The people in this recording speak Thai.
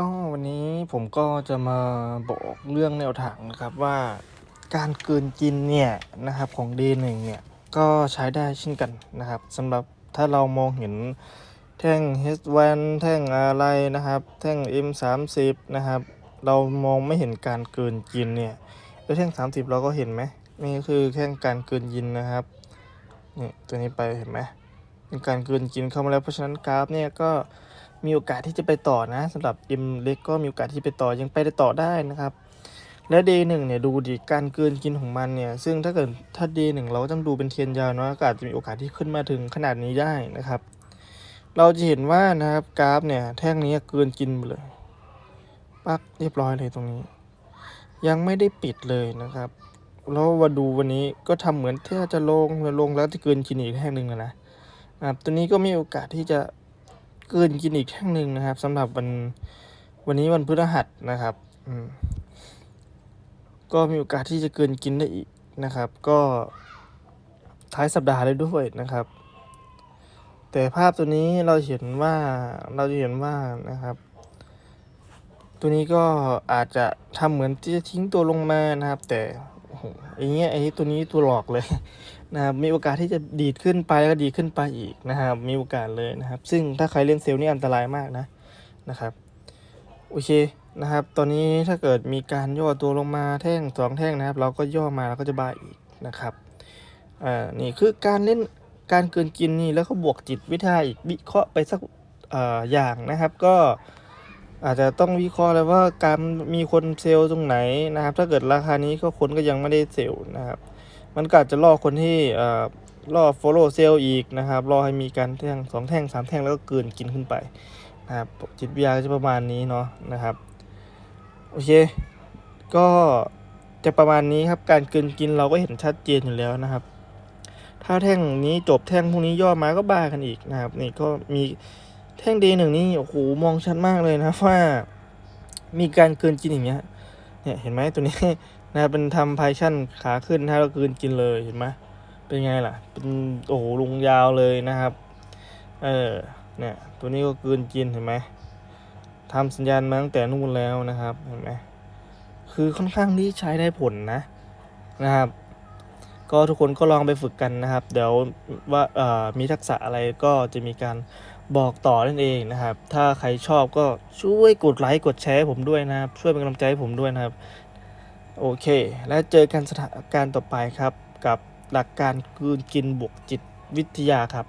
ก็วันนี้ผมก็จะมาบอกเรื่องแนวทางนะครับว่าการเกลืนกินเนี่ยนะครับของ D1 เนี่ยก็ใช้ได้เช่นกันนะครับสำหรับถ้าเรามองเห็นแท่ง H1 แท่งอะไรนะครับ แท่ง M30 นะครับ เรามองไม่เห็นการเกลืนกินเนี่ยแล้วแท่ง 30 เราก็เห็นไหมนี่ก็คือแท่งการเกลืนกินนะครับนี่ตัวนี้ไปเห็นไหม เป็นการเกลืนกินเข้ามาแล้ว เพราะฉะนั้นกราฟเนี่ยก็มีโอกาสที่จะไปต่อนะสำหรับ M เล็กก็มีโอกาสที่ไปต่อยังไปได้ต่อได้นะครับ และ D1 เนี่ยดูดิการเกินกินของมันเนี่ย ซึ่งถ้าเกิดถ้า D1 เราต้องดูเป็นเทียนยาวเนาะก็อาจจะมีโอกาสที่ขึ้นมาถึงขนาดนี้ได้นะครับ เราจะเห็นว่านะครับกราฟเนี่ยแท่งนี้เกินกินไปเลยปักเรียบร้อยเลยตรงนี้ ยังไม่ได้ปิดเลยนะครับแล้วมาดูวันนี้ก็ทำเหมือนที่จะลงลงแล้วจะเกินกินอีกแท่งหนึ่งนะ ครับตัวนี้ก็มีโอกาสที่จะเกินกินอีกแท่งหนึ่งนะครับสำหรับวันวันนี้วันพฤหัสนะครับอืก็มีโอกาสที่จะเกินกินได้อีกนะครับ ก็ท้ายสัปดาห์เลยด้วยนะครับ แต่ภาพตัวนี้เราเห็นว่าเราจะเห็นว่านะครับ ตัวนี้ก็อาจจะทำเหมือนที่จะทิ้งตัวลงมานะครับ แต่ อ้โหไอ้เงี้ยไอ้ตัวนี้ตัวหลอกเลยนะครับมีโอกาสที่จะดีดขึ้นไปแล้วก็ดีขึ้นไปอีกนะครับมีโอกาสเลยนะครับ ซึ่งถ้าใครเล่นเซลล์นี่อันตรายมากนะนะครับโอเคนะครับ ตอนนี้ถ้าเกิดมีการย่อตัวลงมาแท่งสองแท่งนะครับ เราก็ย่อมาแล้วก็จะบายอีกนะครับอ่านี่คือการเล่นการเกินกินนี่แล้วก็บวกจิตวิทยาอีกวิเคราะห์ไปสักอ่าอย่างนะครับ ก็ อาจจะต้องวิเคราะห์เลยว่าการมีคนเซลล์ตรงไหนนะครับ ถ้าเกิดราคานี้ก็คนก็ยังไม่ได้เซลล์นะครับ มันก็อาจจะล่อคนที่ล่อล่อ follow sell อีกนะครับล่อให้มีการแท่งสองแท่งสามแท่งแล้วก็เกินกินขึ้นไปนะครับจิตวิทยาก็จะประมาณนี้เนาะนะครับโอเค ก็จะประมาณนี้ครับการเกินกินเราก็เห็นชัดเจนอยู่แล้วนะครับ ถ้าแท่งนี้จบแท่งพวกนี้ย่อมาก็บ้ากันอีกนะครับนี่ก็มี แท่งเดหนึ่งนี่โอ้โหมองชัดมากเลยนะว่ามีการเกินกินอย่างเงี้ยเนี่ยเห็นไหมตัวนี้นะเป็นทำพายชั่นขาขึ้นถ้าเราเกลืนกินเลยเห็นไหมเป็นไงล่ะ เป็นโอ้โหลงยาวเลยนะครับ เออเนี่ยตัวนี้ก็เกลืนกินเห็นไหมทำสัญญาณมาตั้งแต่นู่นแล้วนะครับเห็นไหมคือค่อนข้างที่ใช้ได้ผลนะนะครับ ก็ทุกคนก็ลองไปฝึกกันนะครับ เดี๋ยวว่ามีทักษะอะไรก็จะมีการ บอกต่อนั่นเองนะครับ ถ้าใครชอบก็ช่วยกดไลค์กดแชร์ผมด้วยนะครับ ช่วยเป็นกำลังใจให้ผมด้วยนะครับ โอเค และเจอกันสถานการณ์ต่อไปครับ กับหลักการกืนกินบวกจิตวิทยาครับ